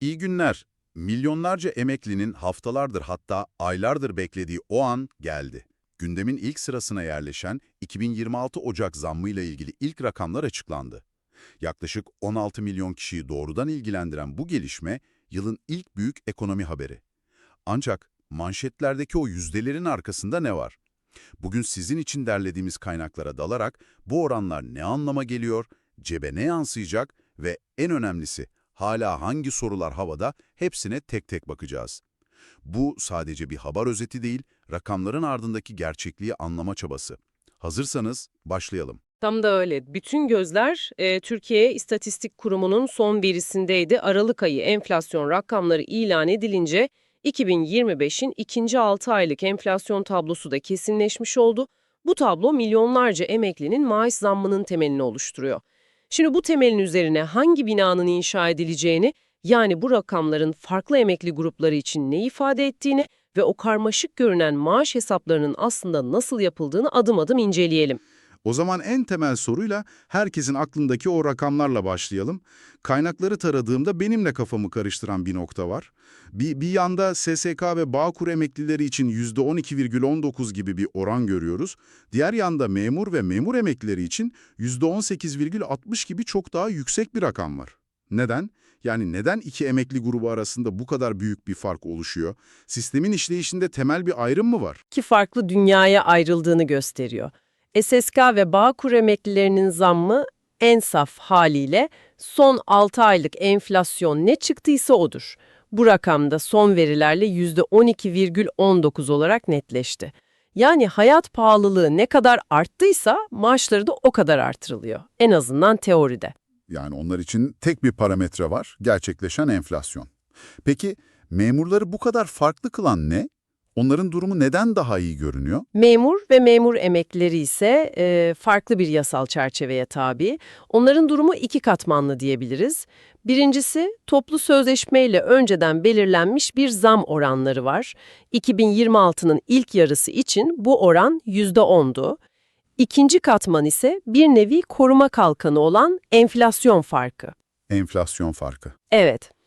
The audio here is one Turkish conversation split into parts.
İyi günler. Milyonlarca emeklinin haftalardır hatta aylardır beklediği o an geldi. Gündemin ilk sırasına yerleşen 2026 Ocak zammıyla ilgili ilk rakamlar açıklandı. Yaklaşık 16 milyon kişiyi doğrudan ilgilendiren bu gelişme yılın ilk büyük ekonomi haberi. Ancak manşetlerdeki o yüzdelerin arkasında ne var? Bugün sizin için derlediğimiz kaynaklara dalarak bu oranlar ne anlama geliyor, cebe ne yansıyacak ve en önemlisi hala hangi sorular havada hepsine tek tek bakacağız. Bu sadece bir haber özeti değil, rakamların ardındaki gerçekliği anlama çabası. Hazırsanız başlayalım. Tam da öyle. Bütün gözler e, Türkiye İstatistik Kurumu'nun son verisindeydi. Aralık ayı enflasyon rakamları ilan edilince 2025'in ikinci 6 aylık enflasyon tablosu da kesinleşmiş oldu. Bu tablo milyonlarca emeklinin maaş zammının temelini oluşturuyor. Şimdi bu temelin üzerine hangi binanın inşa edileceğini, yani bu rakamların farklı emekli grupları için ne ifade ettiğini ve o karmaşık görünen maaş hesaplarının aslında nasıl yapıldığını adım adım inceleyelim. O zaman en temel soruyla herkesin aklındaki o rakamlarla başlayalım. Kaynakları taradığımda benimle kafamı karıştıran bir nokta var. Bir, bir yanda SSK ve Bağkur emeklileri için %12,19 gibi bir oran görüyoruz. Diğer yanda memur ve memur emeklileri için %18,60 gibi çok daha yüksek bir rakam var. Neden? Yani neden iki emekli grubu arasında bu kadar büyük bir fark oluşuyor? Sistemin işleyişinde temel bir ayrım mı var? iki farklı dünyaya ayrıldığını gösteriyor. SSK ve Bağkur emeklilerinin zammı en saf haliyle son 6 aylık enflasyon ne çıktıysa odur. Bu rakamda son verilerle %12,19 olarak netleşti. Yani hayat pahalılığı ne kadar arttıysa maaşları da o kadar artırılıyor. En azından teoride. Yani onlar için tek bir parametre var, gerçekleşen enflasyon. Peki memurları bu kadar farklı kılan ne? Onların durumu neden daha iyi görünüyor? Memur ve memur emeklileri ise e, farklı bir yasal çerçeveye tabi. Onların durumu iki katmanlı diyebiliriz. Birincisi toplu sözleşmeyle önceden belirlenmiş bir zam oranları var. 2026'nın ilk yarısı için bu oran %10'du. İkinci katman ise bir nevi koruma kalkanı olan enflasyon farkı. Enflasyon farkı. Evet.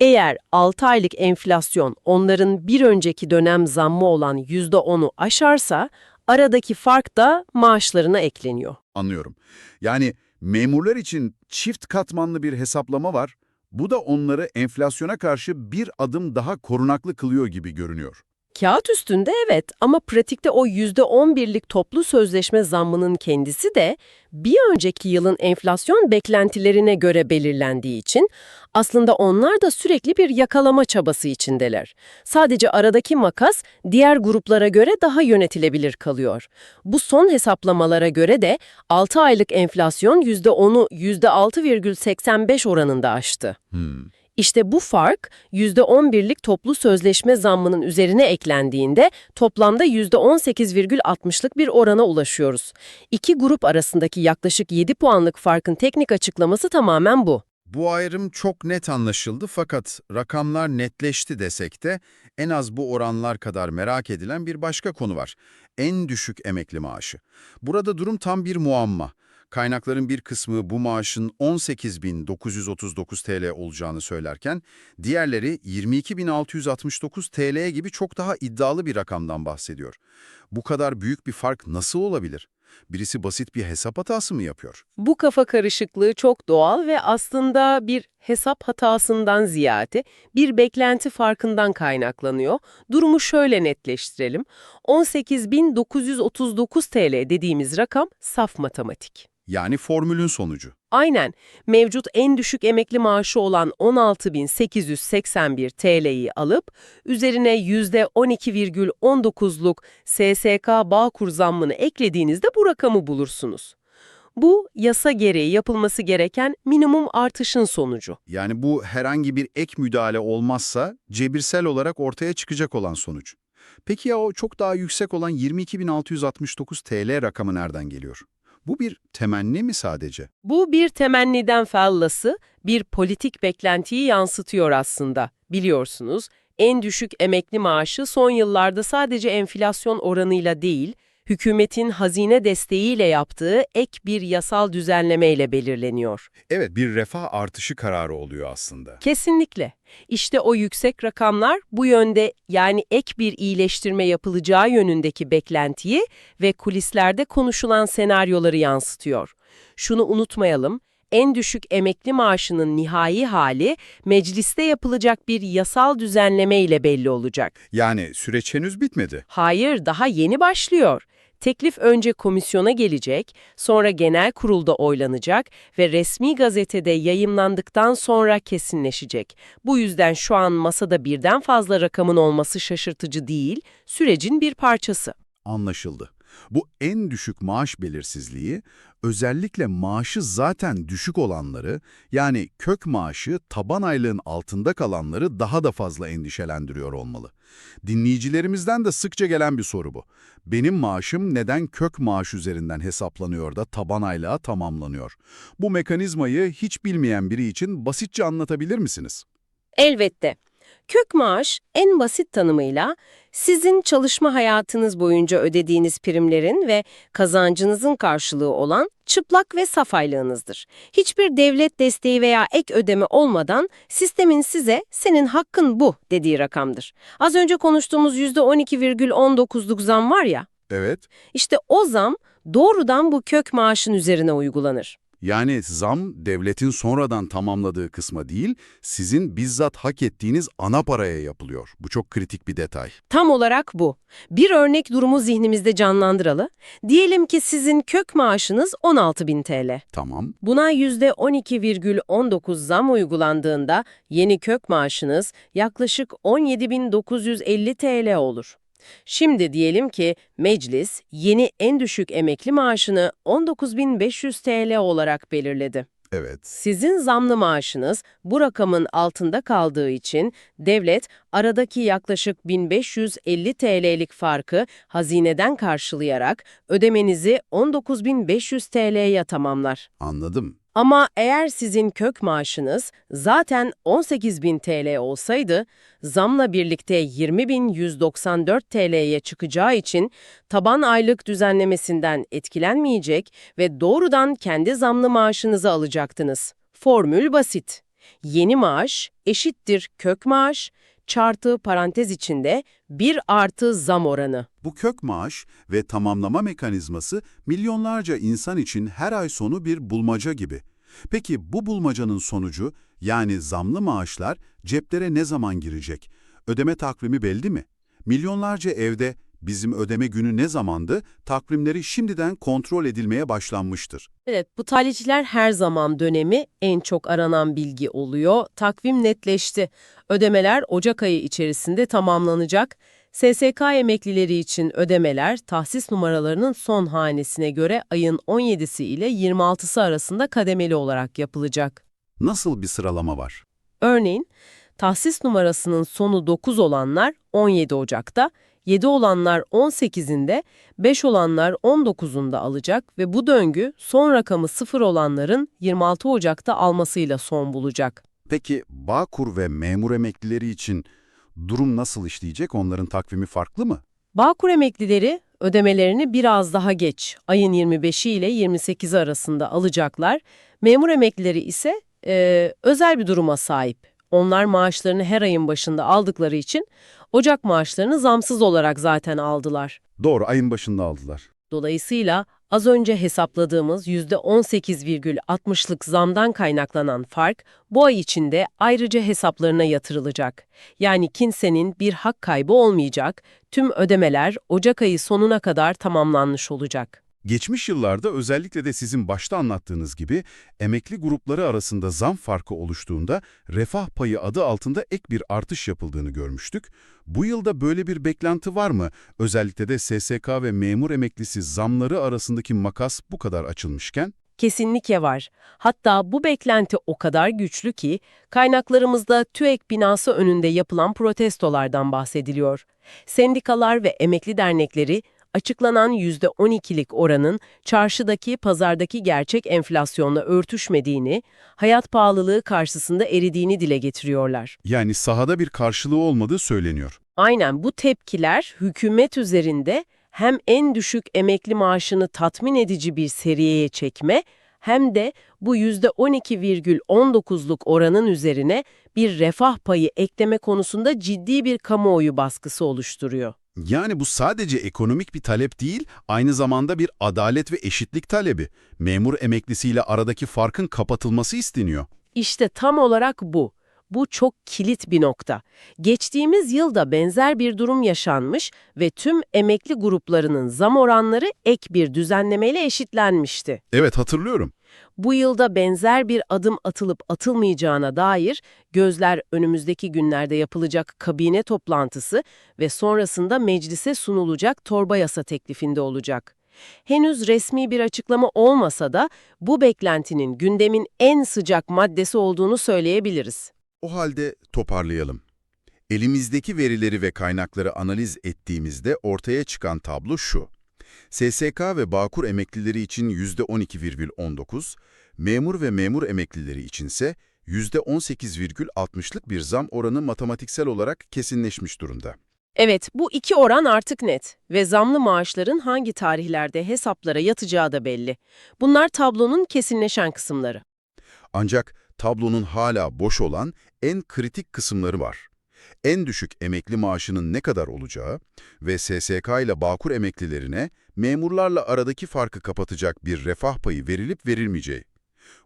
Eğer 6 aylık enflasyon onların bir önceki dönem zammı olan %10'u aşarsa aradaki fark da maaşlarına ekleniyor. Anlıyorum. Yani memurlar için çift katmanlı bir hesaplama var. Bu da onları enflasyona karşı bir adım daha korunaklı kılıyor gibi görünüyor. Kağıt üstünde evet ama pratikte o %11'lik toplu sözleşme zammının kendisi de bir önceki yılın enflasyon beklentilerine göre belirlendiği için aslında onlar da sürekli bir yakalama çabası içindeler. Sadece aradaki makas diğer gruplara göre daha yönetilebilir kalıyor. Bu son hesaplamalara göre de 6 aylık enflasyon %10'u %6,85 oranında aştı. Hmm. İşte bu fark %11'lik toplu sözleşme zammının üzerine eklendiğinde toplamda %18,60'lık bir orana ulaşıyoruz. İki grup arasındaki yaklaşık 7 puanlık farkın teknik açıklaması tamamen bu. Bu ayrım çok net anlaşıldı fakat rakamlar netleşti desek de en az bu oranlar kadar merak edilen bir başka konu var. En düşük emekli maaşı. Burada durum tam bir muamma. Kaynakların bir kısmı bu maaşın 18.939 TL olacağını söylerken, diğerleri 22.669 TL gibi çok daha iddialı bir rakamdan bahsediyor. Bu kadar büyük bir fark nasıl olabilir? Birisi basit bir hesap hatası mı yapıyor? Bu kafa karışıklığı çok doğal ve aslında bir hesap hatasından ziyade bir beklenti farkından kaynaklanıyor. Durumu şöyle netleştirelim. 18.939 TL dediğimiz rakam saf matematik. Yani formülün sonucu. Aynen. Mevcut en düşük emekli maaşı olan 16.881 TL'yi alıp üzerine %12,19'luk SSK Bağkur zammını eklediğinizde bu rakamı bulursunuz. Bu yasa gereği yapılması gereken minimum artışın sonucu. Yani bu herhangi bir ek müdahale olmazsa cebirsel olarak ortaya çıkacak olan sonuç. Peki ya o çok daha yüksek olan 22.669 TL rakamı nereden geliyor? Bu bir temenni mi sadece? Bu bir temenniden fallası, bir politik beklentiyi yansıtıyor aslında. Biliyorsunuz, en düşük emekli maaşı son yıllarda sadece enflasyon oranıyla değil, hükümetin hazine desteğiyle yaptığı ek bir yasal düzenlemeyle belirleniyor. Evet, bir refah artışı kararı oluyor aslında. Kesinlikle. İşte o yüksek rakamlar bu yönde yani ek bir iyileştirme yapılacağı yönündeki beklentiyi ve kulislerde konuşulan senaryoları yansıtıyor. Şunu unutmayalım, en düşük emekli maaşının nihai hali mecliste yapılacak bir yasal düzenleme ile belli olacak. Yani süreç henüz bitmedi. Hayır, daha yeni başlıyor. Teklif önce komisyona gelecek, sonra genel kurulda oylanacak ve resmi gazetede yayımlandıktan sonra kesinleşecek. Bu yüzden şu an masada birden fazla rakamın olması şaşırtıcı değil, sürecin bir parçası. Anlaşıldı. Bu en düşük maaş belirsizliği, özellikle maaşı zaten düşük olanları, yani kök maaşı taban aylığın altında kalanları daha da fazla endişelendiriyor olmalı. Dinleyicilerimizden de sıkça gelen bir soru bu. Benim maaşım neden kök maaş üzerinden hesaplanıyor da taban aylığa tamamlanıyor? Bu mekanizmayı hiç bilmeyen biri için basitçe anlatabilir misiniz? Elbette. Kök maaş en basit tanımıyla sizin çalışma hayatınız boyunca ödediğiniz primlerin ve kazancınızın karşılığı olan çıplak ve saf aylığınızdır. Hiçbir devlet desteği veya ek ödeme olmadan sistemin size senin hakkın bu dediği rakamdır. Az önce konuştuğumuz %12,19'luk zam var ya, Evet. işte o zam doğrudan bu kök maaşın üzerine uygulanır. Yani zam devletin sonradan tamamladığı kısma değil, sizin bizzat hak ettiğiniz ana paraya yapılıyor. Bu çok kritik bir detay. Tam olarak bu. Bir örnek durumu zihnimizde canlandıralı. Diyelim ki sizin kök maaşınız 16.000 TL. Tamam. Buna %12,19 zam uygulandığında yeni kök maaşınız yaklaşık 17.950 TL olur. Şimdi diyelim ki meclis yeni en düşük emekli maaşını 19.500 TL olarak belirledi. Evet. Sizin zamlı maaşınız bu rakamın altında kaldığı için devlet aradaki yaklaşık 1550 TL'lik farkı hazineden karşılayarak ödemenizi 19.500 TL'ye tamamlar. Anladım. Ama eğer sizin kök maaşınız zaten 18.000 TL olsaydı, zamla birlikte 20.194 TL'ye çıkacağı için taban aylık düzenlemesinden etkilenmeyecek ve doğrudan kendi zamlı maaşınızı alacaktınız. Formül basit. Yeni maaş eşittir kök maaş çarpı parantez içinde 1 artı zam oranı. Bu kök maaş ve tamamlama mekanizması milyonlarca insan için her ay sonu bir bulmaca gibi. Peki bu bulmacanın sonucu yani zamlı maaşlar ceplere ne zaman girecek? Ödeme takvimi belli mi? Milyonlarca evde bizim ödeme günü ne zamandı takvimleri şimdiden kontrol edilmeye başlanmıştır. Evet, bu talihçiler her zaman dönemi en çok aranan bilgi oluyor. Takvim netleşti. Ödemeler Ocak ayı içerisinde tamamlanacak. SSK emeklileri için ödemeler tahsis numaralarının son hanesine göre ayın 17'si ile 26'sı arasında kademeli olarak yapılacak. Nasıl bir sıralama var? Örneğin, tahsis numarasının sonu 9 olanlar 17 Ocak'ta, 7 olanlar 18'inde, 5 olanlar 19'unda alacak ve bu döngü son rakamı 0 olanların 26 Ocak'ta almasıyla son bulacak. Peki Bağkur ve memur emeklileri için durum nasıl işleyecek? Onların takvimi farklı mı? Bağkur emeklileri ödemelerini biraz daha geç, ayın 25'i ile 28'i arasında alacaklar. Memur emeklileri ise e, özel bir duruma sahip. Onlar maaşlarını her ayın başında aldıkları için Ocak maaşlarını zamsız olarak zaten aldılar. Doğru, ayın başında aldılar. Dolayısıyla az önce hesapladığımız %18,60'lık zamdan kaynaklanan fark bu ay içinde ayrıca hesaplarına yatırılacak. Yani kimsenin bir hak kaybı olmayacak, tüm ödemeler Ocak ayı sonuna kadar tamamlanmış olacak. Geçmiş yıllarda özellikle de sizin başta anlattığınız gibi emekli grupları arasında zam farkı oluştuğunda refah payı adı altında ek bir artış yapıldığını görmüştük. Bu yılda böyle bir beklenti var mı? Özellikle de SSK ve memur emeklisi zamları arasındaki makas bu kadar açılmışken? Kesinlikle var. Hatta bu beklenti o kadar güçlü ki kaynaklarımızda TÜEK binası önünde yapılan protestolardan bahsediliyor. Sendikalar ve emekli dernekleri açıklanan %12'lik oranın çarşıdaki, pazardaki gerçek enflasyonla örtüşmediğini, hayat pahalılığı karşısında eridiğini dile getiriyorlar. Yani sahada bir karşılığı olmadığı söyleniyor. Aynen bu tepkiler hükümet üzerinde hem en düşük emekli maaşını tatmin edici bir seviyeye çekme hem de bu %12,19'luk oranın üzerine bir refah payı ekleme konusunda ciddi bir kamuoyu baskısı oluşturuyor. Yani bu sadece ekonomik bir talep değil, aynı zamanda bir adalet ve eşitlik talebi. Memur emeklisiyle aradaki farkın kapatılması isteniyor. İşte tam olarak bu. Bu çok kilit bir nokta. Geçtiğimiz yılda benzer bir durum yaşanmış ve tüm emekli gruplarının zam oranları ek bir düzenlemeyle eşitlenmişti. Evet hatırlıyorum. Bu yılda benzer bir adım atılıp atılmayacağına dair gözler önümüzdeki günlerde yapılacak kabine toplantısı ve sonrasında meclise sunulacak torba yasa teklifinde olacak. Henüz resmi bir açıklama olmasa da bu beklentinin gündemin en sıcak maddesi olduğunu söyleyebiliriz. O halde toparlayalım. Elimizdeki verileri ve kaynakları analiz ettiğimizde ortaya çıkan tablo şu. SSK ve Bağkur emeklileri için %12,19, memur ve memur emeklileri içinse %18,60'lık bir zam oranı matematiksel olarak kesinleşmiş durumda. Evet, bu iki oran artık net ve zamlı maaşların hangi tarihlerde hesaplara yatacağı da belli. Bunlar tablonun kesinleşen kısımları. Ancak tablonun hala boş olan en kritik kısımları var. En düşük emekli maaşının ne kadar olacağı ve SSK ile Bağkur emeklilerine memurlarla aradaki farkı kapatacak bir refah payı verilip verilmeyeceği.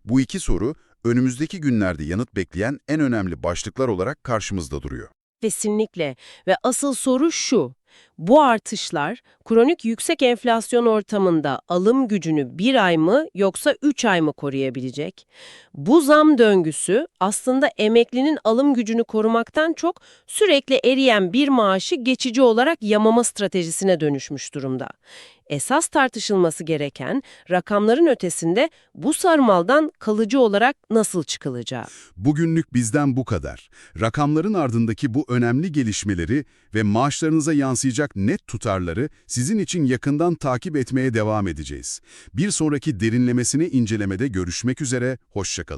Bu iki soru önümüzdeki günlerde yanıt bekleyen en önemli başlıklar olarak karşımızda duruyor. Kesinlikle ve asıl soru şu. Bu artışlar kronik yüksek enflasyon ortamında alım gücünü bir ay mı yoksa üç ay mı koruyabilecek? Bu zam döngüsü aslında emeklinin alım gücünü korumaktan çok sürekli eriyen bir maaşı geçici olarak yamama stratejisine dönüşmüş durumda. Esas tartışılması gereken rakamların ötesinde bu sarmaldan kalıcı olarak nasıl çıkılacağı. Bugünlük bizden bu kadar. Rakamların ardındaki bu önemli gelişmeleri ve maaşlarınıza yansıyacak net tutarları sizin için yakından takip etmeye devam edeceğiz. Bir sonraki derinlemesine incelemede görüşmek üzere, hoşçakalın.